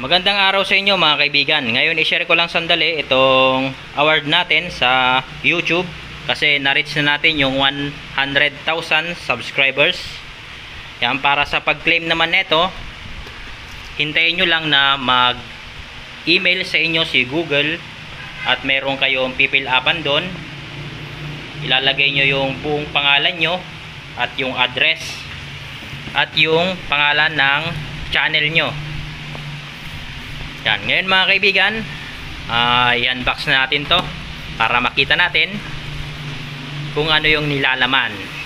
Magandang araw sa inyo mga kaibigan. Ngayon i-share ko lang sandali itong award natin sa YouTube kasi na-reach na natin yung 100,000 subscribers. Yan para sa pag-claim naman nito, hintayin nyo lang na mag-email sa inyo si Google at meron kayong pipil upan doon. Ilalagay nyo yung buong pangalan nyo at yung address at yung pangalan ng channel nyo. Yan, ngayon mga kaibigan, ah, i-unbox na natin to para makita natin kung ano yung nilalaman.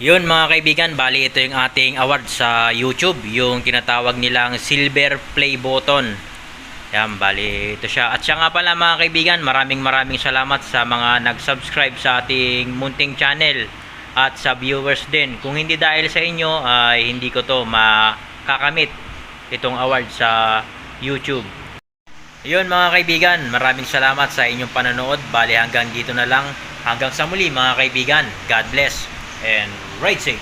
Yun mga kaibigan, bali ito yung ating award sa YouTube, yung tinatawag nilang Silver Play Button. Yan, bali ito siya. At siya nga pala mga kaibigan, maraming maraming salamat sa mga nag-subscribe sa ating munting channel at sa viewers din. Kung hindi dahil sa inyo, ay hindi ko to makakamit itong award sa YouTube. Yun mga kaibigan, maraming salamat sa inyong panonood. Bali hanggang dito na lang. Hanggang sa muli mga kaibigan. God bless and writing.